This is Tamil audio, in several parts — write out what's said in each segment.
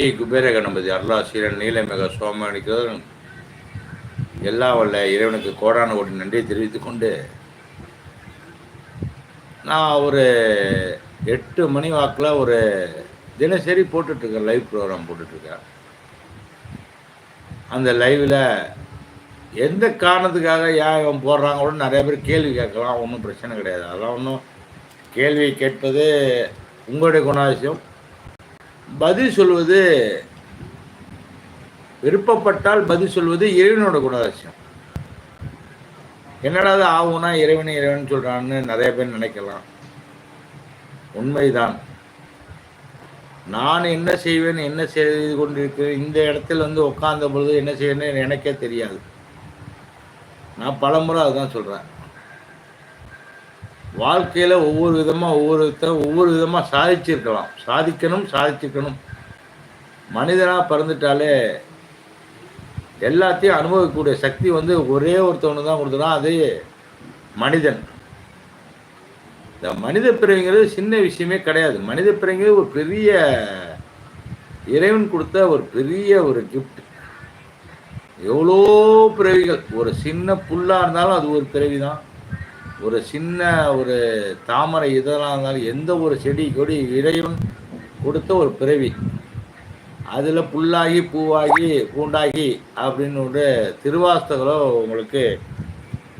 ஸ்ரீ குபேர கணபதி அருளாசிரியன் நீலமிக சோமனிக்கு எல்லா வல்ல இறைவனுக்கு கோடான கோடி நன்றியை தெரிவித்து கொண்டு நான் ஒரு எட்டு மணி வாக்கில் ஒரு தினசரி போட்டுட்ருக்கேன் லைவ் ப்ரோக்ராம் போட்டுட்ருக்கேன். அந்த லைவில் எந்த காரணத்துக்காக ஏன் இவன் போடுறாங்க கூட நிறைய பேர் கேள்வி கேட்கலாம் ஒன்றும் பிரச்சனை கிடையாது. அதெல்லாம் ஒன்றும் கேள்வி கேட்பது உங்களுடைய குணாதிசயம் பதில் சொல்வது விருப்பப்பட்டால் பதில் சொல்வது இறைவனோட குணாதிசயம். என்னடா அது ஆகும்னா இறைவனை இறைவன் சொல்கிறான்னு நிறைய பேர் நினைக்கலாம். உண்மைதான். நான் என்ன செய்வேன் என்ன செய்து கொண்டிருக்கிறேன் இந்த இடத்துல வந்து உட்கார்ந்த பொழுது என்ன செய்வேன்னு எனக்கே தெரியாது. நான் பலமுறை அதுதான் சொல்கிறேன் வாழ்க்கையில் ஒவ்வொரு விதமாக ஒவ்வொரு ஒவ்வொரு விதமாக சாதிச்சிருக்கலாம். சாதிக்கணும் சாதிச்சுக்கணும். மனிதனாக பிறந்துட்டாலே எல்லாத்தையும் அனுபவிக்கக்கூடிய சக்தி வந்து ஒரே ஒருத்தவனு தான் கொடுத்துனா அது மனிதன். இந்த மனித பிறவிங்கிறது சின்ன விஷயமே கிடையாது. மனித பிறவிங்கிறது ஒரு பெரிய இறைவன் கொடுத்த ஒரு பெரிய ஒரு கிஃப்ட் எவ்வளோ பிறவிகள். ஒரு சின்ன புல்லாக இருந்தாலும் அது ஒரு பிறவி தான் ஒரு சின்ன ஒரு தாமரை இதெல்லாம் இருந்தாலும் எந்த ஒரு செடி கொடி இறைவன் கொடுத்த ஒரு பிறவி. அதில் புல்லாகி பூவாகி பூண்டாகி அப்படின்னு ஒரு திருவாஸ்தகம் உங்களுக்கு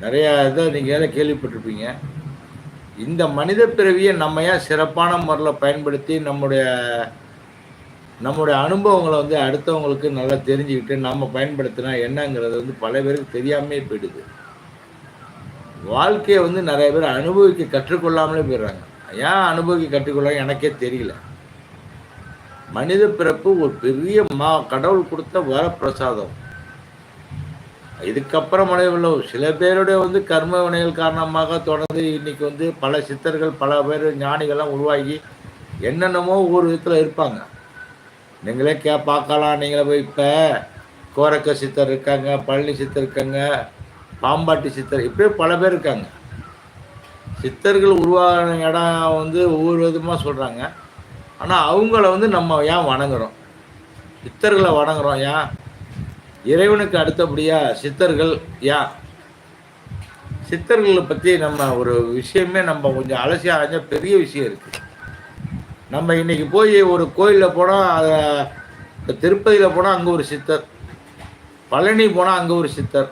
நிறையா இதை நீங்கள் கேள்விப்பட்டிருப்பீங்க. இந்த மனித பிறவியை நம்ம ஏன் சிறப்பான முறையில் பயன்படுத்தி நம்முடைய நம்முடைய அனுபவங்களை வந்து அடுத்தவங்களுக்கு நல்லா தெரிஞ்சுக்கிட்டு நம்ம பயன்படுத்தினா என்னங்கிறது வந்து பல பேருக்கு தெரியாமே போயிடுது. வாழ்க்கையை வந்து நிறைய பேர் அனுபவிக்க கற்றுக்கொள்ளாமலே போயிடுறாங்க. ஏன் அனுபவிக்க கற்றுக்கொள்ள எனக்கே தெரியல. மனித பிறப்பு ஒரு பெரிய மா கடவுள் கொடுத்த வரப்பிரசாதம். இதுக்கப்புறம் அடையவில்லை சில பேருடைய வந்து கர்ம வினைகள் காரணமாக தொடர்ந்து இன்னைக்கு வந்து பல சித்தர்கள் பல பேர் ஞானிகள்லாம் உருவாகி என்னென்னமோ ஒரு விதத்தில் இருப்பாங்க. நீங்களே கே பார்க்கலாம். நீங்களே போய் இப்போ கோரக்க சித்தர் இருக்காங்க பழனி சித்தர் இருக்காங்க பாம்பாட்டி சித்தர். இப்படியே பல பேர் இருக்காங்க. சித்தர்கள் உருவான இடம் வந்து ஒவ்வொரு விதமாக சொல்கிறாங்க ஆனால் அவங்கள வந்து நம்ம ஏன் வணங்குறோம்? சித்தர்களை வணங்குறோம் ஏன்? இறைவனுக்கு அடுத்தபடியாக சித்தர்கள் ஏன்? சித்தர்களை பற்றி நம்ம ஒரு விஷயமே நம்ம கொஞ்சம் அலசி அலைஞ்ச பெரிய விஷயம் இருக்குது நம்ம இன்னைக்கு போய் ஒரு கோயிலில் போனால் அதை இப்போ திருப்பதியில் போனால் அங்கே ஒரு சித்தர். பழனி போனால் அங்கே ஒரு சித்தர்.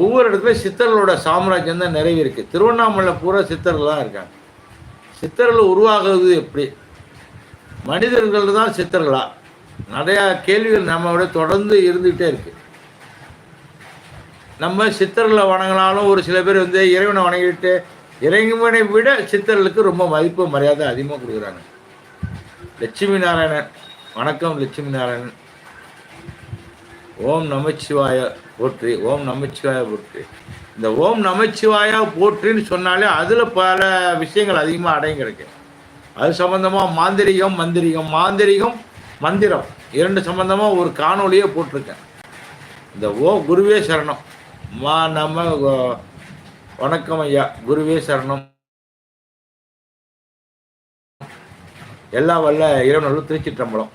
ஒவ்வொரு இடத்துலையும் சித்தர்களோட சாம்ராஜ்யம் தான் நிறைவு இருக்குது திருவண்ணாமலை பூரா சித்தர்கள் தான் இருக்காங்க. சித்தர்கள் உருவாகிறது எப்படி? மனிதர்கள் தான் சித்தர்களா? நிறையா கேள்விகள் நம்மளோட தொடர்ந்து இருந்துகிட்டே இருக்கு. நம்ம சித்தர்களை வணங்கினாலும் ஒரு சில பேர் வந்து இறைவனை வணங்கிட்டு இறைவனை விட சித்தர்களுக்கு ரொம்ப மதிப்பு மரியாதை அதிகமாக கொடுக்குறாங்க. லட்சுமி நாராயணன் வணக்கம் லட்சுமி நாராயணன். ஓம் நமச்சிவாய போற்றி ஓம் நமச்சிவாய போற்றி. இந்த ஓம் நமச்சிவாயா போற்றின்னு சொன்னாலே அதில் பல விஷயங்கள் அதிகமாக அடையும் கிடைக்கும் அது சம்பந்தமாக மாந்திரிகம் மந்திரிகம் மாந்திரிகம் மந்திரம். இரண்டு சம்பந்தமாக ஒரு காணொலியே போட்டிருக்கேன். இந்த ஓ குருவே சரணம். மா நம்ம வணக்கம் ஐயா குருவே சரணம். எல்லா வல்ல இறைவனர்களும் திருச்சிற்றம்பலம்.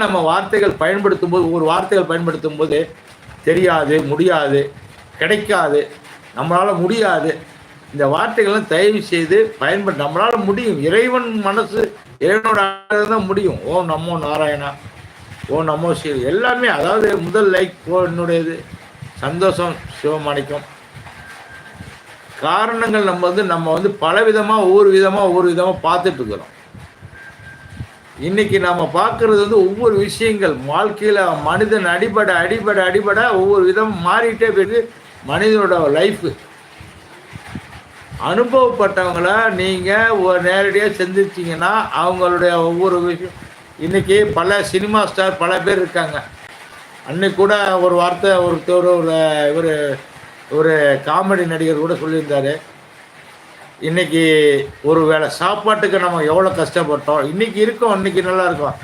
நம்ம வார்த்தைகள் பயன்படுத்தும் போது ஒரு வார்த்தைகள் பயன்படுத்தும் போது தெரியாது முடியாது கிடைக்காது நம்மளால முடியாது. இந்த வார்த்தைகள்லாம் தயவு செய்து பயன்படு நம்மளால் முடியும். இறைவன் மனசு இறைவனோட தான் முடியும். ஓ நம்மோ நாராயணா ஓ நம்மோ சிவ எல்லாமே அதாவது முதல் லைக் ஓ என்னுடையது. சந்தோஷம் சிவமாணிக்கம். காரணங்கள் நம்ம வந்து நம்ம வந்து பல விதமாக ஒவ்வொரு விதமாக ஒவ்வொரு விதமாக பார்த்துட்டு இருக்கிறோம். இன்னைக்கு நாம பார்க்கறது வந்து ஒவ்வொரு விஷயங்கள். வாழ்க்கையில மனிதன் அடிபட அடிபட அடிபட ஒவ்வொரு விதம் மாறிட்டே போயிடுது மனிதனோட லைஃப் அனுபவப்பட்டவங்கள நீங்க ஒரு நேரடியா சந்திச்சீங்கன்னா அவங்களுடைய ஒவ்வொரு விஷயம். இன்னைக்கு பல சினிமா ஸ்டார் பல பேர் இருக்காங்க. அன்னைக்கு கூட ஒரு வார்த்தை ஒருத்தர் ஒரு இவர் ஒரு காமெடி நடிகர் கூட சொல்லியிருந்தாரு. இன்னைக்கு ஒரு வேளை சாப்பாட்டுக்கு நம்ம எவ்வளோ கஷ்டப்பட்டோம் இன்னைக்கு இருக்கோம் அன்னைக்கு நல்லா இருக்கும்.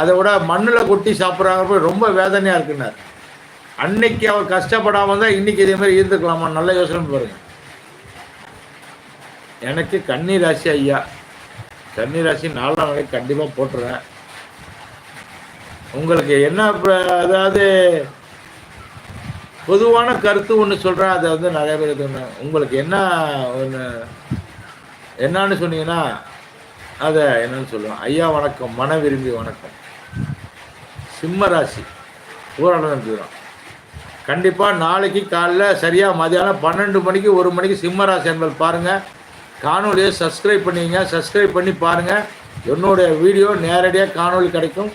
அதை விட மண்ணில் கொட்டி சாப்பிட்றாங்க ரொம்ப வேதனையாக இருக்குன்னார் அன்னைக்கு அவர் கஷ்டப்படாமல் தான் இன்னைக்கு இதே மாதிரி இருந்துக்கலாமா? நல்ல யோசனை பாருங்க. எனக்கு கன்னி ராசி ஐயா. கன்னி ராசி நாலாம் நாளைக்கு கண்டிப்பாக போட்டுருவேன். உங்களுக்கு என்ன அதாவது பொதுவான கருத்து ஒன்று சொல்கிறேன் அதை வந்து நிறைய பேர் உங்களுக்கு என்ன ஒன்று என்னன்னு சொன்னீங்கன்னா அதை என்னன்னு சொல்லுவேன். ஐயா வணக்கம் மன விரும்பி வணக்கம். சிம்ம ராசி பூரணம் தீரம் கண்டிப்பாக நாளைக்கு காலைல சரியாக மதியானம் பன்னெண்டு மணிக்கு ஒரு மணிக்கு சிம்ம ராசி என்பது பாருங்கள் காணொலியை சப்ஸ்கிரைப் பண்ணிங்க சப்ஸ்கிரைப் பண்ணி பாருங்கள் என்னுடைய வீடியோ நேரடியாக காணொளி கிடைக்கும்.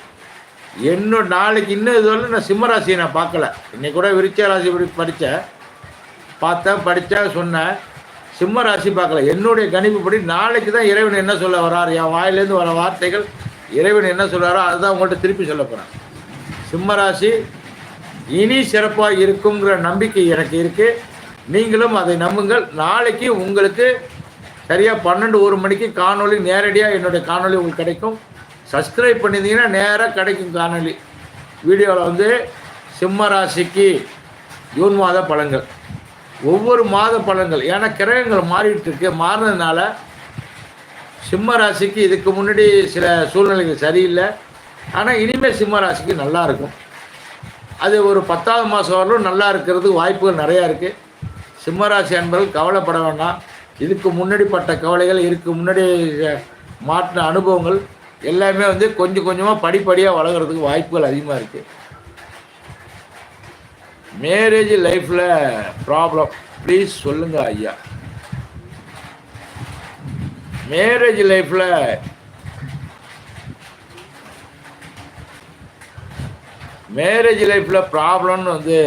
என்னோட நாளைக்கு இன்னும் இதுவரை நான் சிம்மராசியை நான் பார்க்கல. இன்னைக்கு கூட விருச்ச ராசி படி படித்தேன். பார்த்தேன் படித்தேன் சொன்னேன். சிம்ம ராசி பார்க்கல. என்னுடைய கணிப்புப்படி நாளைக்கு தான் இறைவன் என்ன சொல்ல வரார்? என் வாயிலேருந்து வர வார்த்தைகள் இறைவன் என்ன சொல்கிறாரோ அதுதான் உங்கள்கிட்ட திருப்பி சொல்ல போகிறேன் சிம்ம ராசி இனி சிறப்பாக இருக்குங்கிற நம்பிக்கை எனக்கு இருக்குது நீங்களும் அதை நம்புங்கள். நாளைக்கு உங்களுக்கு சரியாக பன்னெண்டு ஒரு மணிக்கு காணொளி நேரடியாக என்னுடைய காணொளி உங்களுக்கு கிடைக்கும். சப்ஸ்கிரைப் பண்ணியிருந்தீங்கன்னா நேராக கிடைக்கும் காணொலி வீடியோவில் வந்து சிம்ம ராசிக்கு ஜூன் மாத பழங்கள் ஒவ்வொரு மாத பழங்கள் ஏன்னா கிரகங்கள் மாறிட்டு இருக்கு. மாறினதுனால சிம்ம ராசிக்கு இதுக்கு முன்னாடி சில சூழ்நிலைகள் சரியில்லை. ஆனால் இனிமேல் சிம்ம ராசிக்கு நல்லா இருக்கும். அது ஒரு பத்தாவது மாதம் வரலும் நல்லா இருக்கிறதுக்கு வாய்ப்புகள் நிறையா இருக்குது சிம்மராசி அன்பர்கள் கவலைப்பட வேண்டாம். இதுக்கு முன்னாடி பட்ட கவலைகள் இதுக்கு முன்னாடி மாட்டின அனுபவங்கள் எல்லாமே வந்து கொஞ்சம் கொஞ்சமாக படிப்படியாக வளர்கிறதுக்கு வாய்ப்புகள் அதிகமாக இருக்குது மேரேஜ் லைஃப்பில் ப்ராப்ளம் ப்ளீஸ் சொல்லுங்க ஐயா. மேரேஜ் லைஃப்பில் மேரேஜ் லைஃப்பில் ப்ராப்ளம்னு வந்து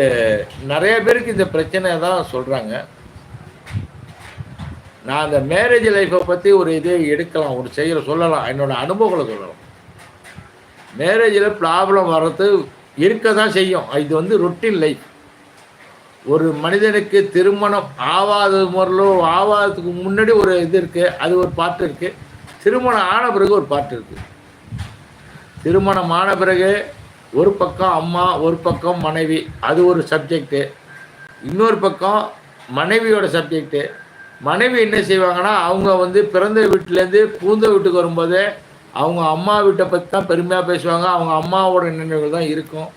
நிறைய பேருக்கு இந்த பிரச்சனை தான் சொல்கிறாங்க நான் அந்த மேரேஜ் லைஃப்பை பற்றி ஒரு இது எடுக்கலாம் ஒரு செய்கிற சொல்லலாம் என்னோடய அனுபவங்களை சொல்லலாம். மேரேஜில் ப்ராப்ளம் வர்றது இருக்க தான் செய்யும். இது வந்து ரொட்டின் லைஃப் ஒரு மனிதனுக்கு திருமணம் ஆவாத முறையிலோ ஆவாததுக்கு முன்னாடி ஒரு இது இருக்குது அது ஒரு பாட்டு இருக்குது திருமணம் ஆன பிறகு ஒரு பாட்டு இருக்குது திருமணம் ஆன பிறகு ஒரு பக்கம் அம்மா ஒரு பக்கம் மனைவி அது ஒரு சப்ஜெக்ட்டு இன்னொரு பக்கம் மனைவியோட சப்ஜெக்ட்டு மனைவி என்ன செய்வாங்கன்னா அவங்க வந்து பிறந்த வீட்டிலேருந்து பூந்த வீட்டுக்கு வரும்போது அவங்க அம்மா வீட்டை பற்றி தான் பெருமையாக பேசுவாங்க. அவங்க அம்மாவோட நினைவுகள் தான் இருக்கும்.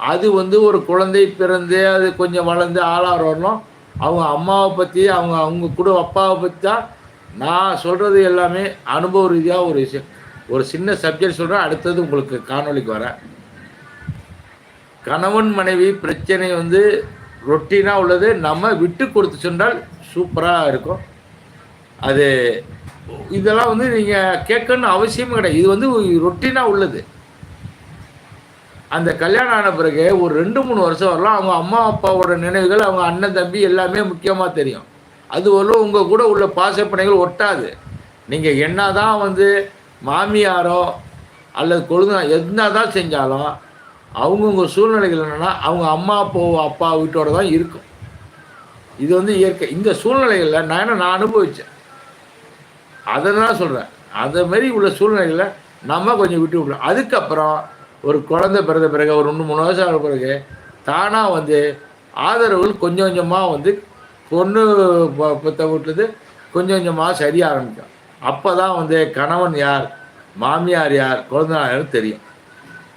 அது வந்து ஒரு குழந்தை பிறந்து அது கொஞ்சம் வளர்ந்து ஆளாக வரணும். அவங்க அம்மாவை பற்றி அவங்க அவங்க கூட அப்பாவை பற்றி தான் நான் சொல்கிறது எல்லாமே அனுபவ ரீதியாக ஒரு விஷயம் ஒரு சின்ன சப்ஜெக்ட் சொல்கிறேன் அடுத்தது உங்களுக்கு காணொளிக்கு வரேன் கணவன் மனைவி பிரச்சனை வந்து ரொட்டீனாக உள்ளது. நம்ம விட்டு கொடுத்து சென்றால் சூப்பராக இருக்கும். அது இதெல்லாம் வந்து நீங்கள் கேட்கணும்னு அவசியமே கிடையாது. இது வந்து ரொட்டீனாக உள்ளது. அந்த கல்யாணம் ஆன பிறகு ஒரு ரெண்டு மூணு வருஷம் வரலாம். அவங்க அம்மா அப்பாவோட நினைவுகள் அவங்க அண்ணன் தம்பி எல்லாமே முக்கியமாக தெரியும். அது வரலும் உங்கள் கூட உள்ள பாசப்பனைகள் ஒட்டாது. நீங்கள் என்ன தான் வந்து மாமியாரோ அல்லது கொழுந்தா என்ன தான் செஞ்சாலும் அவங்கவுங்க சூழ்நிலைகள் என்னென்னா அவங்க அம்மா அப்பா அப்பா வீட்டோட தான் இருக்கும். இது வந்து இயற்கை. இந்த சூழ்நிலைகளில் நான் என்ன நான் அனுபவித்தேன் அதை தான் சொல்கிறேன் அதை மாதிரி உள்ள சூழ்நிலைகளில் நம்ம கொஞ்சம் விட்டு விடலாம் அதுக்கப்புறம் ஒரு குழந்தை பிறந்த பிறகு ஒரு ரெண்டு மூணு வருஷம் ஆன பிறகு தானாக வந்து ஆதரவுகள் கொஞ்சம் கொஞ்சமாக வந்து பொண்ணு ப- பெத்த வீட்டுலேருந்து கொஞ்சம் கொஞ்சமாக சரிய ஆரம்பிக்கும். அப்போ தான் வந்து கணவன் யார் மாமியார் யார் குழந்தையார் தெரியும்.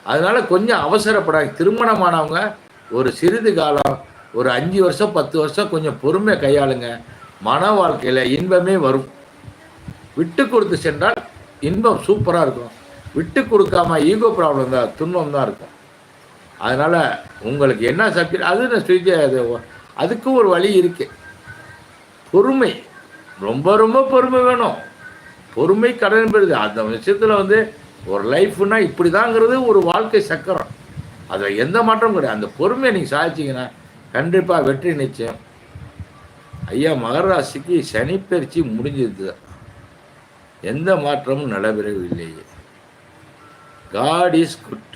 அதனால் கொஞ்சம் அவசரப்படாங்க திருமணமானவங்க ஒரு சிறிது காலம் ஒரு அஞ்சு வருஷம் பத்து வருஷம் கொஞ்சம் பொறுமை கையாளுங்க. மன வாழ்க்கையில் இன்பமே வரும். விட்டு கொடுத்து சென்றால் இன்பம் சூப்பராக இருக்கும். விட்டு கொடுக்காம ஈகோ ப்ராப்ளம் தான் துன்பம் தான் இருக்கும். அதனால் உங்களுக்கு என்ன சப்ஜெக்ட் அது நான் அது அதுக்கும் ஒரு வழி இருக்குது பொறுமை. ரொம்ப ரொம்ப பொறுமை வேணும். பொறுமை கடன் பெறுது. அந்த விஷயத்தில் வந்து ஒரு லைஃப்னா இப்படி தாங்கிறது ஒரு வாழ்க்கை சக்கரம். அதில் எந்த மாற்றமும் கிடையாது. அந்த பொறுமையை நீங்கள் சாதிச்சிங்கன்னா கண்டிப்பாக வெற்றி நிச்சயம். ஐயா மகராசிக்கு சனிப்பயிற்சி சனி எந்த மாற்றமும் நடைபெறவில்லையே. காட் இஸ் குட்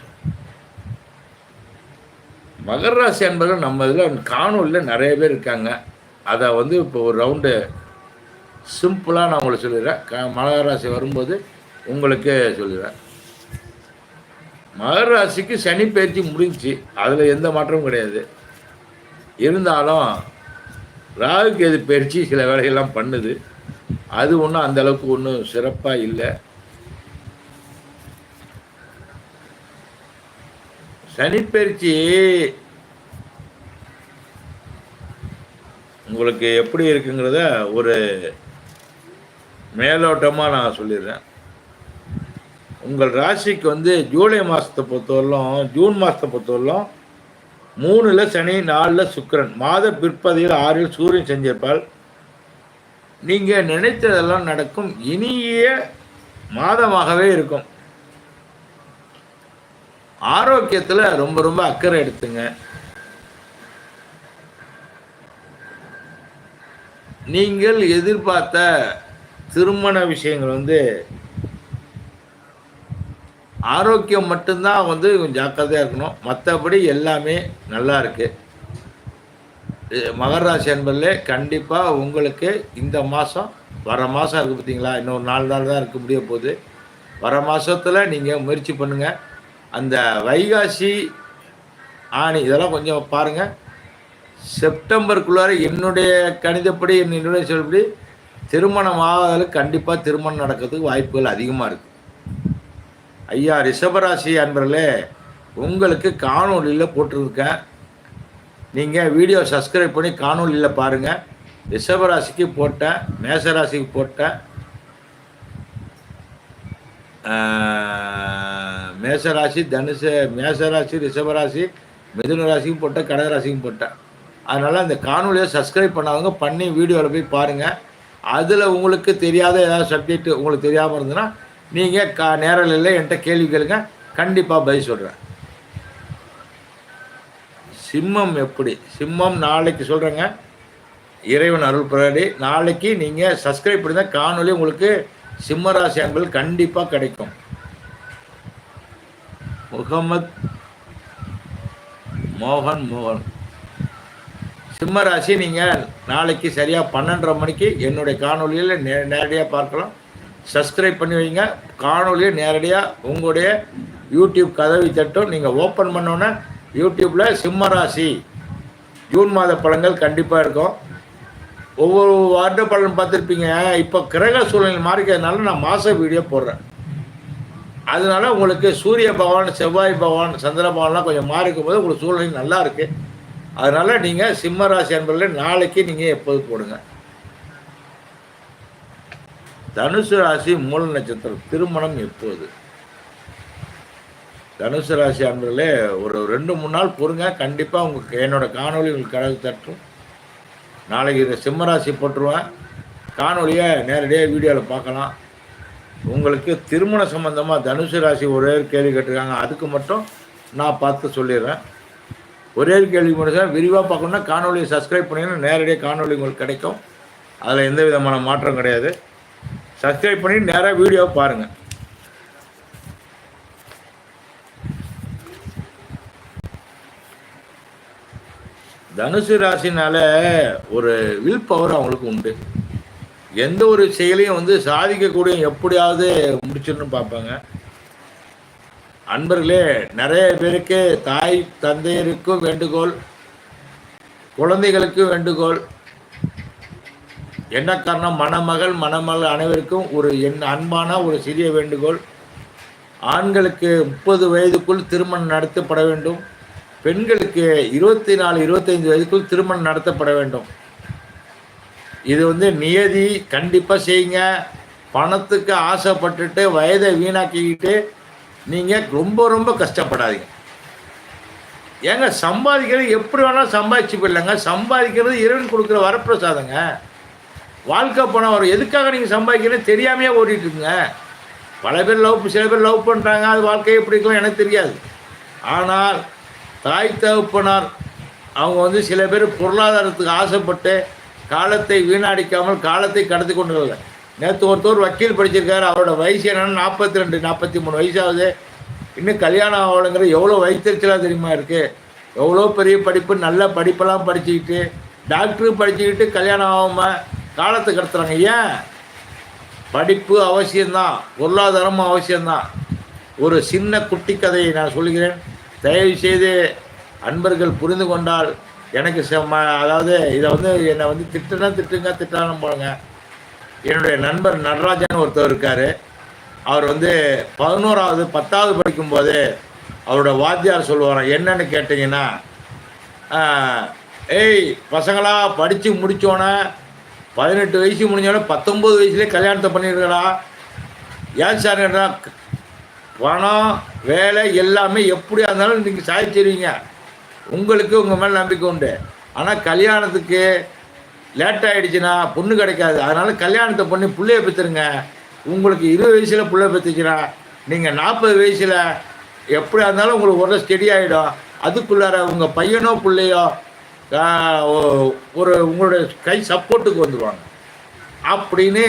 மகர ராசி நம்ம இதில் காணொலியில் நிறைய பேர் இருக்காங்க. அதை வந்து இப்போ ஒரு ரவுண்டு சிம்பிளாக நான் உங்களுக்கு சொல்லிடுறேன். க மகராசி வரும்போது உங்களுக்கே சொல்லிடுறேன். மகர ராசிக்கு சனி பயிற்சி முடிஞ்சுச்சு. அதில் எந்த மாற்றமும் கிடையாது. இருந்தாலும் ராகு கேது பயிற்சி சில வேலைகள்லாம் பண்ணுது. அது ஒன்றும் அந்த அளவுக்கு ஒன்றும் சிறப்பாக இல்லை. சனிப்பயிற்சி உங்களுக்கு எப்படி இருக்குங்கிறத ஒரு மேலோட்டமாக நான் சொல்லிடுறேன். உங்கள் ராசிக்கு வந்து ஜூலை மாதத்தை பொறுத்தவரையிலும் ஜூன் மாதத்தை பொறுத்தவரையிலும் மூணுல சனி நாலில் சுக்கரன். மாத பிற்பதியில் ஆறில் சூரியன் செஞ்சிருப்பால் நீங்கள் நினைத்ததெல்லாம் நடக்கும். இனிய மாதமாகவே இருக்கும். ஆரோக்கியத்தில் ரொம்ப ரொம்ப அக்கறை எடுத்துங்க. நீங்கள் எதிர்பார்த்த திருமண விஷயங்கள் வந்து ஆரோக்கியம் மட்டும்தான் வந்து கொஞ்சம் ஜாக்கிரதையாக இருக்கணும். மற்றபடி எல்லாமே நல்லா இருக்கு. இது மகர ராசி என்பதில் கண்டிப்பாக உங்களுக்கு இந்த மாதம் வர மாதம் இருக்குது பார்த்தீங்களா இன்னொரு நாலு நாள் தான் இருக்க முடிய போகுது. வர மாதத்தில் நீங்கள் முயற்சி பண்ணுங்கள் அந்த வைகாசி ஆணி இதெல்லாம் கொஞ்சம் பாருங்கள் செப்டம்பருக்குள்ளார என்னுடைய கணிதப்படி என்னுடைய சொல்லப்படி திருமணம் ஆகாதலுக்கு கண்டிப்பாக திருமணம் நடக்கிறதுக்கு வாய்ப்புகள் அதிகமாக இருக்குது ஐயா ரிஷபராசி அன்பர்களே உங்களுக்கு காணொலியில் போட்டிருக்கேன் நீங்கள் வீடியோ சப்ஸ்கிரைப் பண்ணி காணொலியில் பாருங்கள் ரிஷபராசிக்கு போட்டேன் மேசராசிக்கு போட்டேன் மேசராசி தனுசு மேசராசி ரிஷபராசி மிதுன ராசிக்கும் போட்டேன் கடகராசிக்கும் போட்டேன் அதனால் அந்த காணொலியை சப்ஸ்கிரைப் பண்ணாதவங்க பண்ணி வீடியோவில் போய் பாருங்கள் அதில் உங்களுக்கு தெரியாத ஏதாவது சப்ஜெக்ட் உங்களுக்கு தெரியாமல் இருந்ததுன்னா நீங்கள் கா இல்லை என்கிட்ட கேள்வி கேளுங்க. கண்டிப்பாக பதில் சொல்கிறேன் சிம்மம் எப்படி? சிம்மம் நாளைக்கு சொல்கிறேங்க இறைவன் அருள் பிரடி நாளைக்கு நீங்கள் சப்ஸ்கிரைப் பண்ணி தான் காணொலி உங்களுக்கு சிம்ம ராசி அன்பர்கள் கண்டிப்பாக கிடைக்கும். முகமத் மோகன் மோகன். சிம்ம ராசி நீங்கள் நாளைக்கு சரியாக பன்னெண்டரை மணிக்கு என்னுடைய காணொலியில் நே நேரடியாக பார்க்கலாம். சப்ஸ்கிரைப் பண்ணி வைங்க. காணொலியை நேரடியாக உங்களுடைய யூடியூப் கதவி தட்டும். நீங்கள் ஓப்பன் பண்ணோன்னே யூடியூப்பில் சிம்ம ராசி. ஜூன் மாத பழங்கள் கண்டிப்பாக இருக்கும். ஒவ்வொரு வார்டு பலன் பார்த்துருப்பீங்க. இப்போ கிரக சூழ்நிலை மாறிக்கிறதுனால நான் மாத வீடியோ போடுறேன். அதனால உங்களுக்கு சூரிய பகவான் செவ்வாய் பகவான் சந்திர பகவான்லாம் கொஞ்சம் மாறிக்கும் போது உங்களுக்கு சூழ்நிலை நல்லா இருக்கு. அதனால நீங்கள் சிம்மராசி என்பதில் நாளைக்கு நீங்கள் எப்போது போடுங்க. தனுசு ராசி மூல நட்சத்திரம். திருமணம் எப்போது? தனுசு ராசி அன்பர்களே ஒரு ரெண்டு மூணு நாள் பொறுங்க. கண்டிப்பாக உங்களுக்கு என்னோட காணொலி உங்களுக்கு கடவு தட்டும். நாளைக்கு இந்த சிம்மராசி போட்டுருவேன். காணொலியை நேரடியாக வீடியோவில் பார்க்கலாம். உங்களுக்கு திருமண சம்பந்தமாக தனுசு ராசி ஒரே ஒரு கேள்வி கேட்டிருக்காங்க. அதுக்கு மட்டும் நான் பார்த்து சொல்லிடுறேன். ஒரே கேள்வி மட்டும் விரிவாக பார்க்கணுன்னா காணொலியை சப்ஸ்கிரைப் பண்ணிங்கன்னா நேரடியாக காணொலி உங்களுக்கு கிடைக்கும். அதில் எந்த விதமான மாற்றம் கிடையாது. சப்ஸ்கிரைப் பண்ணி நேராக வீடியோ பாருங்கள் தனுசு ராசினால ஒரு வில் பவர் அவங்களுக்கு உண்டு. எந்த ஒரு செயலையும் வந்து சாதிக்கக்கூடிய எப்படியாவது முடிச்சிடணும் பார்ப்பாங்க. அன்பர்களே நிறைய பேருக்கு தாய் தந்தையருக்கும் வேண்டுகோள் குழந்தைகளுக்கும் வேண்டுகோள் என்ன காரணம்? மணமகள் மணமகள் அனைவருக்கும் ஒரு என் அன்பான ஒரு சிறிய வேண்டுகோள். ஆண்களுக்கு முப்பது வயதுக்குள் திருமணம் நடத்தப்பட வேண்டும். பெண்களுக்கு இருபத்தி நாலு இருபத்தைந்து வயதுக்குள் திருமணம் நடத்தப்பட வேண்டும். இது வந்து நியதி கண்டிப்பாக செய்யுங்க. பணத்துக்கு ஆசைப்பட்டுட்டு வயதை வீணாக்கிக்கிட்டு நீங்கள் ரொம்ப ரொம்ப கஷ்டப்படாதீங்க. ஏங்க சம்பாதிக்கிறது எப்படி வேணாலும் சம்பாதிச்சு போயிடலங்க. சம்பாதிக்கிறது இறைவன் கொடுக்குற வரப்பிரசாதங்க. வாழ்க்கை பணம் வரும். எதுக்காக நீங்கள் சம்பாதிக்கிறேன்னு தெரியாமையே ஓடிட்டு இருக்குங்க பல பேர் லவ் சில பேர் லவ் பண்ணுறாங்க அது வாழ்க்கையை பிடிக்கலாம் எனக்கு தெரியாது. ஆனால் தாய் தகப்பனார் அவங்க வந்து சில பேர் பொருளாதாரத்துக்கு ஆசைப்பட்டு காலத்தை வீணடிக்காமல் காலத்தை கடத்தி கொண்டு நேற்று ஒருத்தர் வக்கீல் படிச்சிருக்காரு. அவரோட வயசு என்னென்னா நாற்பத்தி ரெண்டு நாற்பத்தி மூணு வயசாகுது. இன்னும் கல்யாணம் ஆகலைங்கிற எவ்வளோ வயிற்றுச்சலாக தெரியுமா இருக்குது எவ்வளோ பெரிய படிப்பு நல்ல படிப்பெல்லாம் படிச்சுக்கிட்டு டாக்டரும் படிச்சுக்கிட்டு கல்யாணம் ஆகாமல் காலத்தை கடத்துறாங்க ஏன்? படிப்பு அவசியம்தான். பொருளாதாரமும் அவசியம்தான். ஒரு சின்ன குட்டி கதையை நான் சொல்கிறேன் தயவு செய்து அன்பர்கள் புரிந்து கொண்டால் எனக்கு செம்ம அதாவது இதை வந்து என்னை வந்து திட்டுனா திட்டுங்க திட்டாலும் போடுங்க. என்னுடைய நண்பர் நடராஜன் ஒருத்தர் இருக்கார். அவர் வந்து பதினோராவது பத்தாவது படிக்கும்போது அவரோட வாத்தியார் சொல்லுவாராம் என்னன்னு கேட்டிங்கன்னா ஏய் பசங்களா படித்து முடித்தோன்னே பதினெட்டு வயசு முடிஞ்சோடனே பத்தொம்பது வயசுலேயே கல்யாணத்தை பண்ணிடுறா ஏன் சார் பணம் வேலை எல்லாமே எப்படியா இருந்தாலும் நீங்கள் சாதிச்சிருவீங்க உங்களுக்கு உங்கள் மேலே நம்பிக்கை உண்டு. ஆனால் கல்யாணத்துக்கு லேட் ஆகிடுச்சுன்னா பொண்ணு கிடைக்காது. அதனால் கல்யாணத்தை பண்ணி பிள்ளைய பெற்றுருங்க உங்களுக்கு இருபது வயசில் பிள்ளை பெற்றுச்சுன்னா நீங்கள் நாற்பது வயசில் எப்படியா இருந்தாலும் உங்களுக்கு உடனே ஸ்டெடி ஆகிடும் அதுக்குள்ளார உங்கள் பையனோ பிள்ளையோ ஒரு உங்களுடைய கை சப்போர்ட்டுக்கு வந்துடுவாங்க அப்படின்னு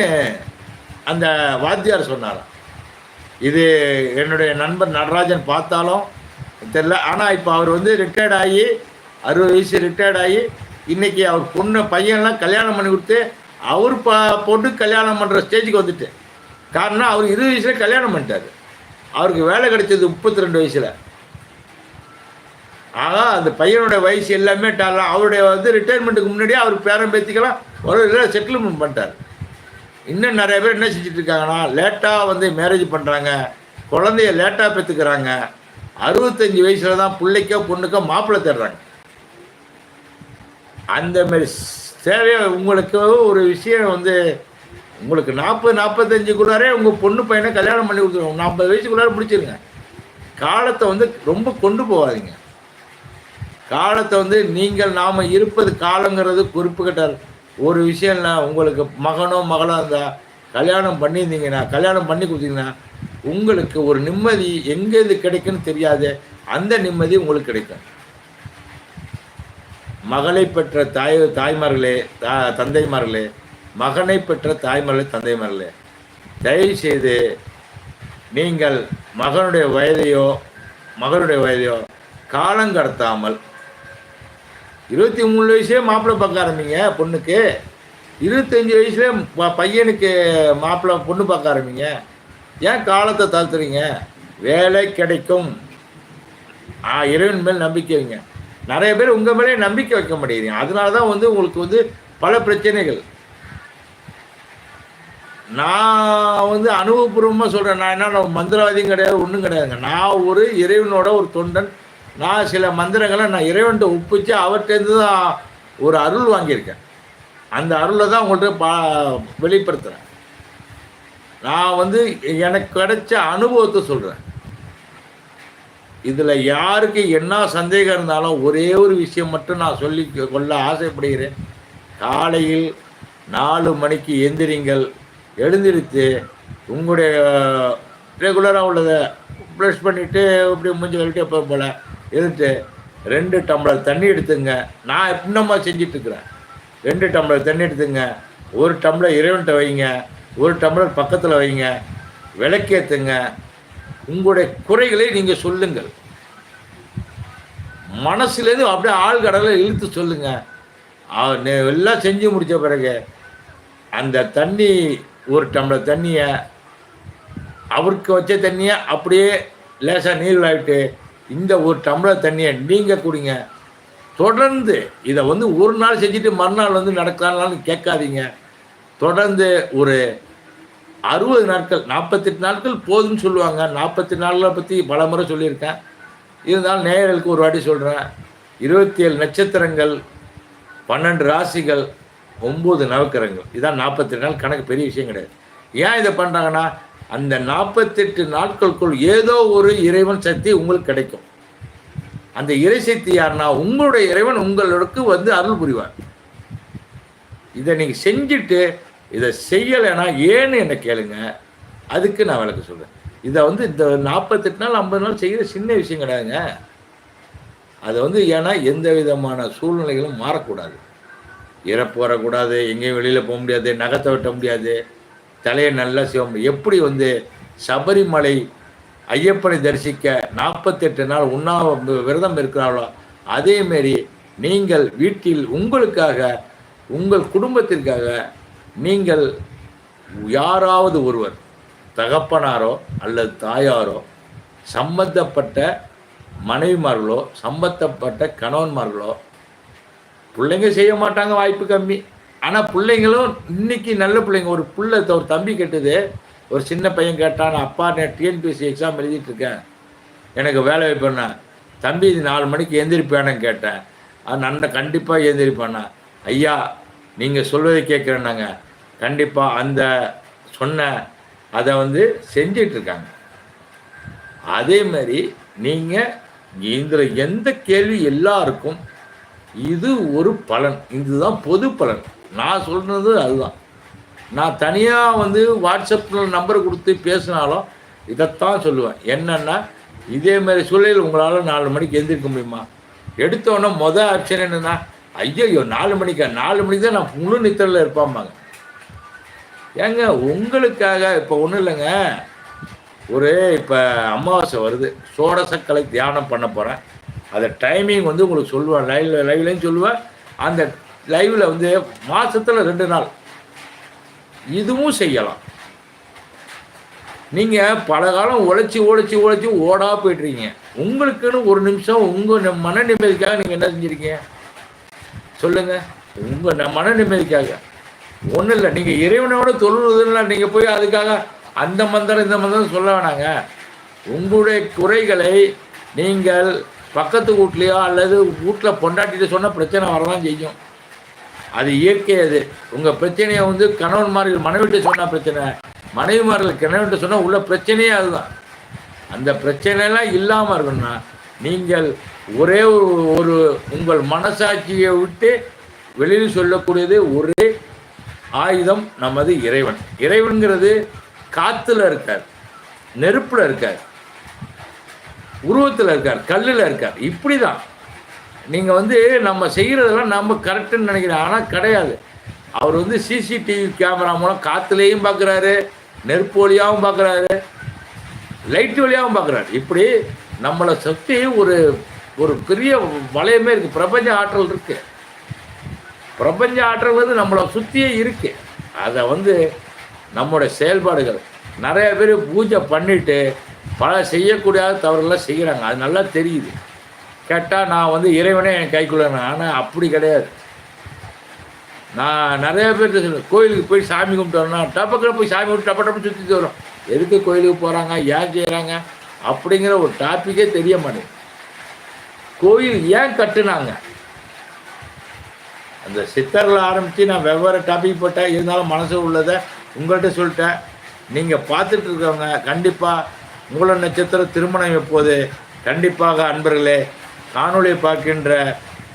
அந்த வாத்தியார் சொன்னாராம். இது என்னுடைய நண்பர் நடராஜன் பார்த்தாலும் தெரில. ஆனால் இப்போ அவர் வந்து ரிட்டையர்ட் ஆகி அறுபது வயசு ரிட்டையர்ட் ஆகி இன்றைக்கி அவர் பொண்ணு பையன்லாம் கல்யாணம் பண்ணி கொடுத்து அவர் ப பொண்ணு கல்யாணம் பண்ணுற ஸ்டேஜுக்கு வந்துட்டு. காரணம் அவர் இருபது வயசுல கல்யாணம் பண்ணிட்டார். அவருக்கு வேலை கிடைச்சது முப்பத்தி ரெண்டு வயசில். ஆனால் அந்த பையனோட வயசு எல்லாமே டாலாம் அவருடைய வந்து ரிட்டையர்மெண்ட்டுக்கு முன்னாடியே அவர் பேரன் பேத்திக்கலாம் ஒரு இதில் செட்டில்மெண்ட் பண்ணிட்டார். இன்னும் நிறைய பேர் என்ன செஞ்சுட்டு இருக்காங்கன்னா லேட்டாக வந்து மேரேஜ் பண்ணுறாங்க குழந்தைய லேட்டாக பெற்றுக்கிறாங்க அறுபத்தஞ்சு வயசில் தான் பிள்ளைக்கோ பொண்ணுக்கோ மாப்பிள்ளை தேடுறாங்க. அந்த மாதிரி தேவையா உங்களுக்கு ஒரு விஷயம் வந்து உங்களுக்கு நாற்பது நாற்பத்தஞ்சுக்குள்ளாரே உங்கள் பொண்ணு பையனை கல்யாணம் பண்ணி கொடுத்துருவோம். நாற்பது வயசுக்குள்ளார பிடிச்சிருங்க. காலத்தை வந்து ரொம்ப கொண்டு போகாதீங்க. காலத்தை வந்து நீங்கள் நாம் இருப்பது காலங்கிறது குறிப்பிட்ட ஒரு விஷயம்னா உங்களுக்கு மகனோ மகளோ இருந்தால் கல்யாணம் பண்ணியிருந்தீங்கன்னா கல்யாணம் பண்ணி கொடுத்தீங்கன்னா உங்களுக்கு ஒரு நிம்மதி எங்கே இது கிடைக்குன்னு தெரியாது. அந்த நிம்மதி உங்களுக்கு கிடைக்கும். மகளை பெற்ற தாய் தாய்மார்களே தா தந்தைமார்களே மகனை பெற்ற தாய்மார்களே தந்தைமார்களே தயவு செய்து நீங்கள் மகனுடைய வயதையோ மகனுடைய வயதையோ காலம் கடத்தாமல் இருபத்தி மூணு வயசுலேயே மாப்பிள்ளை பார்க்க ஆரம்பிங்க பொண்ணுக்கு. இருபத்தஞ்சி வயசுலேயே ப- பையனுக்கு மாப்பிள்ளை பொண்ணு பார்க்க ஆரம்பிங்க. ஏன் காலத்தை தாழ்த்துறீங்க? வேலை கிடைக்கும். ஆ இறைவன் மேல் நம்பிக்கை வைங்க. நிறைய பேர் உங்கள் மேலே நம்பிக்கை வைக்க மாட்டேங்கிறீங்க. அதனால தான் வந்து உங்களுக்கு வந்து பல பிரச்சனைகள். நான் வந்து அனுபவபூர்வமாக சொல்கிறேன் நான் என்ன மந்திரவாதியும் கிடையாது ஒன்றும் கிடையாதுங்க. நான் ஒரு இறைவனோட ஒரு தொண்டன் நான் சில மந்திரங்களை நான் இறைவன்கிட்ட ஒப்பிச்சு அவர்கிட்டருந்து தான் ஒரு அருள் வாங்கியிருக்கேன். அந்த அருளை தான் உங்கள்கிட்ட பா வெளிப்படுத்துகிறேன் நான் வந்து எனக்கு கிடைச்ச அனுபவத்தை சொல்கிறேன் இதில் யாருக்கு என்ன சந்தேகம் இருந்தாலும் ஒரே ஒரு விஷயம் மட்டும் நான் சொல்லி கொள்ள ஆசைப்படுகிறேன். காலையில் நாலு மணிக்கு எந்திரிங்கள் எழுந்திருத்து உங்களுடைய ரெகுலராக உள்ளதை ப்ரஷ் பண்ணிவிட்டு இப்படி முடிஞ்சு கழிட்டு எப்போ போல் எடுத்து ரெண்டு டம்ளர் தண்ணி எடுத்துங்க. நான் இன்னமா செஞ்சிட்ருக்குறேன். ரெண்டு டம்ளர் தண்ணி எடுத்துங்க. ஒரு டம்ளர் இறைவன்கிட்ட வைங்க. ஒரு டம்ளர் பக்கத்தில் வைங்க. விளக்கேற்றுங்க உங்களுடைய குறைகளை நீங்கள் சொல்லுங்கள். மனசுலேருந்து அப்படியே ஆழ்கடலை இழுத்து சொல்லுங்கள் எல்லாம் செஞ்சு முடித்த பிறகு அந்த தண்ணி ஒரு டம்ளர் தண்ணியை அவருக்கு வச்ச தண்ணியை அப்படியே லேசாக நீர் ஆகிட்டு இந்த ஒரு டம்ளர் தண்ணியை நீங்கள் குடிங்க. தொடர்ந்து இதை வந்து ஒரு நாள் செஞ்சுட்டு மறுநாள் வந்து நடக்கலாம்னு கேட்காதீங்க. தொடர்ந்து ஒரு அறுபது நாட்கள் நாற்பத்தெட்டு நாட்கள் போதும்னு சொல்லுவாங்க. நாற்பத்தி நாட்களை பற்றி பல முறை சொல்லியிருக்கேன். இருந்தாலும் நேயர்களுக்கு ஒரு வாட்டி சொல்கிறேன் இருபத்தி ஏழு நட்சத்திரங்கள் பன்னெண்டு ராசிகள் ஒம்பது நவக்கிரங்கள் இதான் நாற்பத்தெட்டு நாள் கணக்கு. பெரிய விஷயம் கிடையாது. ஏன் இதை பண்ணுறாங்கன்னா அந்த நாற்பத்தெட்டு நாட்களுக்குள் ஏதோ ஒரு இறைவன் சக்தி உங்களுக்கு கிடைக்கும். அந்த இறை சக்தி யாருன்னா உங்களுடைய இறைவன் உங்களுக்கு வந்து அருள் புரிவார். இதை நீங்கள் செஞ்சுட்டு இதை செய்யலைன்னா ஏன்னு என்ன கேளுங்க. அதுக்கு நான் விளக்க சொல்கிறேன் இதை வந்து இந்த நாற்பத்தெட்டு நாள் ஐம்பது நாள் செய்கிற சின்ன விஷயம் கிடையாதுங்க. அது வந்து ஏன்னா எந்த விதமான சூழ்நிலைகளும் மாறக்கூடாது. இறப்பு வரக்கூடாது எங்கேயும் வெளியில் போக முடியாது நகத்தை வெட்ட முடியாது. தலையை நல்லா சிவம் எப்படி வந்து சபரிமலை ஐயப்பனை தரிசிக்க நாற்பத்தெட்டு நாள் உண்ணா விரதம் இருக்கிறார்களோ அதேமாரி நீங்கள் வீட்டில் உங்களுக்காக உங்கள் குடும்பத்திற்காக நீங்கள் யாராவது ஒருவர் தகப்பனாரோ அல்லது தாயாரோ சம்பந்தப்பட்ட மனைவிமார்களோ சம்பந்தப்பட்ட கணவன்மார்களோ பிள்ளைங்க செய்ய மாட்டாங்க வாய்ப்பு கம்மி. ஆனால் பிள்ளைங்களும் இன்னைக்கு நல்ல பிள்ளைங்க. ஒரு பிள்ளை ஒரு தம்பி கேட்டது. ஒரு சின்ன பையன் கேட்டான் அப்பா நான் டிஎன்பிஎஸ்சி எக்ஸாம் எழுதிட்டு இருக்கேன் எனக்கு வேலை வைப்பேன்னா தம்பி இது நாலு மணிக்கு எந்திரிப்பேன்னு கேட்டேன். அது நன்ன கண்டிப்பாக எந்திரிப்பேண்ணா ஐயா நீங்கள் சொல்வதை கேட்குறேன்னாங்க கண்டிப்பாக அந்த சொன்ன அதை வந்து செஞ்சிட்ருக்காங்க. அதே மாதிரி நீங்கள் இதில் எந்த கேள்வி எல்லாருக்கும் இது ஒரு பலன். இதுதான் பொது பலன். நான் சொல்கிறது அதுதான். நான் தனியாக வந்து வாட்ஸ்அப்பில் நம்பர் கொடுத்து பேசினாலும் இதைத்தான் சொல்லுவேன். என்னென்னா இதே மாதிரி சூழலில் உங்களால் நாலு மணிக்கு எழுந்திருக்க முடியுமா? எடுத்தோன்னே மொதல் ஆப்ஷன் என்னென்னா ஐயோ நாலு மணிக்கா? நாலு மணிக்கு தான் நான் முழு நித்தலில் இருப்பாம்பாங்க. ஏங்க உங்களுக்காக இப்போ ஒன்றும் இல்லைங்க. ஒரு இப்போ அமாவாசை வருது. சோடசக்கலை தியானம் பண்ண போகிறேன் அதை டைமிங் வந்து உங்களுக்கு சொல்லுவேன். லைவ்ல லைவ்லேயும் சொல்லுவேன். அந்த லைவில் வந்து மாதத்தில் ரெண்டு நாள். இதுவும் செய்யலாம். நீங்கள் பல காலம் உழைச்சி உழைச்சி உழைச்சி ஓடா போயிட்டுருக்கீங்க. உங்களுக்குன்னு ஒரு நிமிஷம் உங்கள் மன நிம்மதிக்காக நீங்கள் என்ன செஞ்சுருக்கீங்க? சொல்லுங்கள் உங்கள் மன நிம்மதிக்காக. ஒன்றும் இல்லை நீங்கள் இறைவனோட தொழுவதில்லை நீங்கள் போய் அதுக்காக அந்த மந்திரம் இந்த மந்திரம் சொல்ல வேணாங்க. உங்களுடைய குறைகளை நீங்கள் பக்கத்து வீட்லையோ அல்லது வீட்டில் பொண்டாட்டிட்டு சொன்னால் பிரச்சனை வரதான் செய்யும். அது இயற்கை அது உங்கள் பிரச்சனையை வந்து கணவன்மார்கள் மனைவிட்ட சொன்னால் பிரச்சனை. மனைவிமார்கள் கணவன்கிட்ட சொன்னால் உள்ள பிரச்சனையே அதுதான். அந்த பிரச்சனைலாம் இல்லாமல் இருக்கணும்னா நீங்கள் ஒரே ஒரு ஒரு உங்கள் மனசாட்சியை விட்டு வெளியில் சொல்லக்கூடியது ஒரே ஆயுதம் நமது இறைவன். இறைவன்கிறது காற்றுல இருக்கார் நெருப்பில் இருக்கார் உருவத்தில் இருக்கார் கல்லில் இருக்கார். இப்படி தான் நீங்கள் வந்து நம்ம செய்கிறதெல்லாம் நம்ம கரெக்டுன்னு நினைக்கிறோம் ஆனால் கிடையாது. அவர் வந்து சிசிடிவி கேமரா மூலம் காற்றுலேயும் பார்க்குறாரு நெருப்பு வழியாகவும் பார்க்குறாரு லைட் வழியாகவும் பார்க்குறாரு இப்படி நம்மளை சுற்றி ஒரு ஒரு பெரிய வளையமே இருக்குது பிரபஞ்ச ஆற்றல் இருக்குது பிரபஞ்ச ஆற்றல் வந்து நம்மளை சுற்றியே இருக்குது அதை வந்து நம்மளோட செயல்பாடுகள். நிறைய பேர் பூஜை பண்ணிட்டு பல செய்யக்கூடிய தவறுகள்லாம் செய்கிறாங்க அது நல்லா தெரியுது. கேட்டால் நான் வந்து இறைவனே என் கைக்குள்ள ஆனால் அப்படி கிடையாது. நான் நிறைய பேர் கோயிலுக்கு போய் சாமி கும்பிட்டு டப்பக்கில் போய் சாமி கும்பிட்டு டப்ப டப்பு சுற்றி வரும். எதுக்கு கோயிலுக்கு போகிறாங்க ஏன் செய்கிறாங்க அப்படிங்கிற ஒரு டாப்பிக்கே தெரிய மாட்டேங்குது. கோயில் ஏன் கட்டுனாங்க? அந்த சித்தரில் ஆரம்பித்து நான் வெவ்வேறு டாபிக் போட்டேன். இருந்தாலும் மனசு உள்ளதை உங்கள்கிட்ட சொல்லிட்டேன். நீங்கள் பார்த்துட்டு இருக்கவங்க கண்டிப்பாக மூல நட்சத்திரம் திருமணம் எப்போது? கண்டிப்பாக அன்பர்களே காணொளி பார்க்கின்ற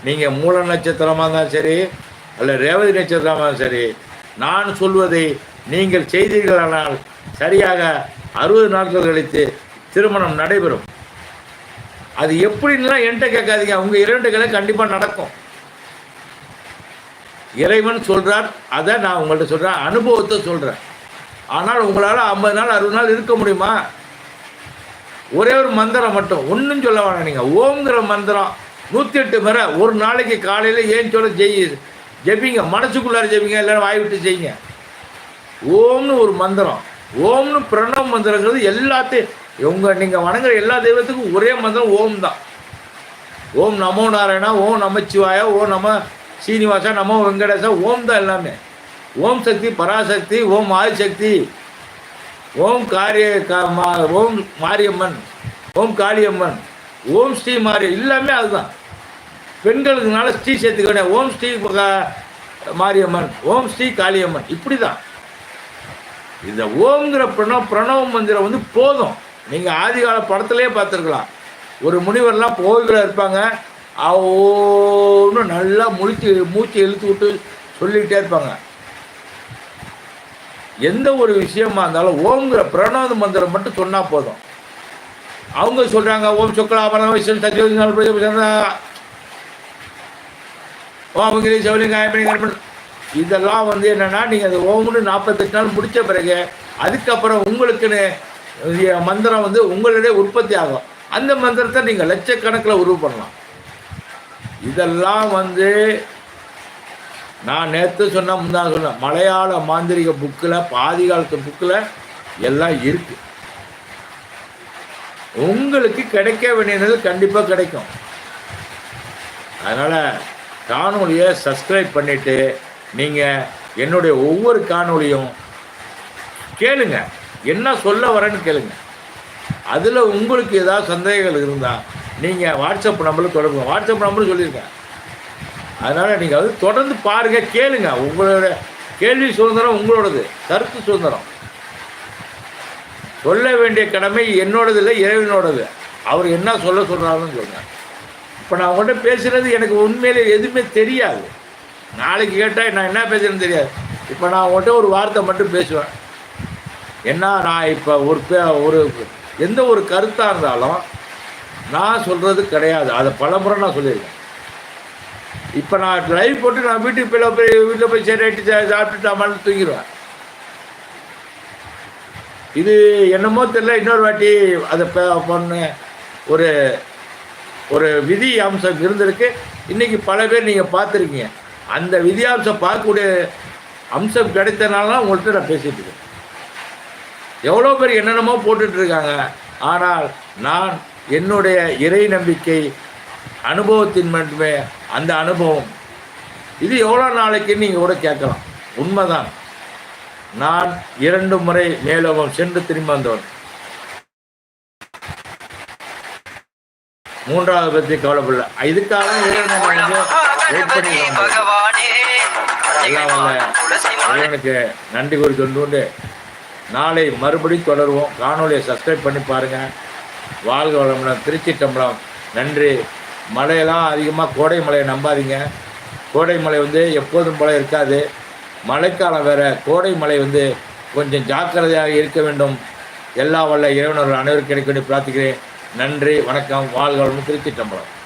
நீங்கள் மூல நட்சத்திரமாக இருந்தாலும் சரி அல்ல ரேவதி நட்சத்திரமாக இருந்தாலும் சரி நான் சொல்வதை நீங்கள் செய்தீர்களானால் சரியாக அறுபது நாட்கள் கழித்து திருமணம் நடைபெறும். அது எப்படின்லாம் என்கிட்ட கேட்காதீங்க உங்கள் இரண்டுகளை கண்டிப்பாக நடக்கும். இறைவன் சொல்கிறார் அதை நான் உங்கள்கிட்ட சொல்கிறேன் அனுபவத்தை சொல்கிறேன் ஆனால் உங்களால் ஐம்பது நாள் அறுபது நாள் இருக்க முடியுமா? ஒரே ஒரு மந்திரம் மட்டும். ஒன்றும் சொல்ல வேணாம் நீங்கள் ஓங்கிற மந்திரம். நூற்றி எட்டு முறை. ஒரு நாளைக்கு காலையில் ஏன் சொல்ல ஜெய் ஜெபிங்க. மனசுக்குள்ளார ஜெபிங்க. எல்லாரும் வாய் விட்டு செய்யுங்க. ஓம்னு ஒரு மந்திரம். ஓம்னு பிரணவ மந்திரங்கிறது எல்லாத்தையும் உங்கள் நீங்கள் வணங்குற எல்லா தெய்வத்துக்கும் ஒரே மந்திரம் ஓம் தான். ஓம் நமோ நாராயணா ஓம் நமச்சிவாயா ஓம் நம சீனிவாசா நமோ வெங்கடேசா ஓம் தான் எல்லாமே. ஓம் சக்தி பராசக்தி ஓம் ஆதிசக்தி. ஓம் காரிய கா- மா- ஓம் மாரியம்மன் ஓம் காளியம்மன் ஓம் ஸ்ரீ மாரியம் எல்லாமே அதுதான். பெண்களுக்குனால ஸ்ரீ சேர்த்துக்க ஓம் ஸ்ரீ மாரியம்மன் ஓம் ஸ்ரீ காளியம்மன் இப்படி தான் இந்த ஓம்ங்கிற பிரணவ பிரணவ மந்திரம் வந்து போதும். நீங்கள் ஆதிகால படத்துலேயே பார்த்துருக்கலாம். ஒரு முனிவர்லாம் கோவிலில் இருப்பாங்க. ஓன்னு நல்லா முழிச்சு மூச்சு இழுத்து விட்டு சொல்லிக்கிட்டே இருப்பாங்க. எந்த ஒரு விஷயமா இருந்தாலும் ஓம்ங்கிற பிரணவ மந்திரம் மட்டும் சொன்னால் போதும். அவங்க சொல்கிறாங்க ஓம் சுக்லாபரண விஷயம் சத்யோதி ஓம் கிரி சௌலிங்க ஆயப்பனி இதெல்லாம் வந்து என்னென்னா நீங்கள் அந்த ஓம்னு நாற்பத்தெட்டு நாள் முடித்த பிறகு அதுக்கப்புறம் உங்களுக்குன்னு மந்திரம் வந்து உங்களுடைய உற்பத்தி ஆகும். அந்த மந்திரத்தை நீங்கள் லட்சக்கணக்கில் உருவு பண்ணலாம். இதெல்லாம் வந்து நான் நேற்று சொன்ன முந்தான் சொன்னேன் மலையாள மாந்திரிக புக்கில் பாதி காலத்து புக்கில் எல்லாம் இருக்கு. உங்களுக்கு கிடைக்க வேண்டியது கண்டிப்பாக கிடைக்கும். அதனால் காணொலியை சப்ஸ்கிரைப் பண்ணிவிட்டு நீங்கள் என்னுடைய ஒவ்வொரு காணொலியும் கேளுங்க. என்ன சொல்ல வரேன்னு கேளுங்க. அதில் உங்களுக்கு ஏதாவது சந்தேகங்கள் இருந்தால் நீங்கள் வாட்ஸ்அப் நம்பரில் தொடர்பு வாட்ஸ்அப் நம்பர் சொல்லியிருக்கேன் அதனால் நீங்கள் வந்து தொடர்ந்து பாருங்கள் கேளுங்க. உங்களோட கேள்வி சுதந்திரம் உங்களோடது கருத்து சுதந்திரம். சொல்ல வேண்டிய கடமை என்னோடது இல்லை இறைவனோடது. அவர் என்ன சொல்ல சொல்கிறாருன்னு சொல்லுங்க. இப்போ நான் உங்கள்கிட்ட பேசுகிறது எனக்கு உண்மையிலே எதுவுமே தெரியாது. நாளைக்கு கேட்டால் நான் என்ன பேசுகிறேன்னு தெரியாது. இப்போ நான் உங்கள்கிட்ட ஒரு வார்த்தை மட்டும் பேசுவேன். என்ன நான் இப்போ ஒரு பே ஒரு எந்த ஒரு கருத்தாக இருந்தாலும் நான் சொல்கிறது கிடையாது. அதை பலமுறை நான் சொல்லியிருக்கேன். இப்போ நான் லைவ் போட்டு நான் வீட்டுக்கு போய் போய் வீட்டில் போய் சரி ரைட்டு சாப்பிட்டுட்டு அம்மான்னு தூங்கிடுவேன் இது என்னமோ தெரியல இன்னொரு வாட்டி அதை பண்ண. ஒரு ஒரு விதி அம்சம் இருந்திருக்கு. இன்னைக்கு பல பேர் நீங்கள் பார்த்துருக்கீங்க. அந்த விதி அம்சம் பார்க்கக்கூடிய அம்சம் கிடைத்தனால தான் உங்கள்கிட்ட நான் பேசிட்டு இருக்கேன். எவ்வளோ பேர் என்னென்னமோ போட்டுட்ருக்காங்க ஆனால் நான் என்னுடைய இறை நம்பிக்கை அனுபவத்தின் மட்டுமே அந்த அனுபவம். இது எவ்வளோ நாளைக்கு நீங்கள் கூட கேட்கலாம். உண்மைதான். நான் இரண்டு முறை மேலோகம் சென்று திரும்பி வந்தவன். மூன்றாவது பற்றி கவலைப்படல. இதுக்காக இறைவனுக்கு நன்றி கூறி கொண்டு நாளை மறுபடியும் தொடருவோம். காணொலியை சப்ஸ்கிரைப் பண்ணி பாருங்கள் வாழ்க வளமுடன். திருச்சி தம்பலம் நன்றி. மழையெல்லாம் அதிகமாக கோடை மழையை நம்பாதீங்க. கோடை மழை வந்து எப்போதும் போல இருக்காது. மழைக்காலம் வேறு. கோடை மழை வந்து கொஞ்சம் ஜாக்கிரதையாக இருக்க வேண்டும். எல்லா வல்ல இறைவனர்கள் அனைவருக்கும் கிடைக்க வேண்டி பிரார்த்திக்கிறேன். நன்றி வணக்கம் வாழ்க திருச்சி தம்பலம்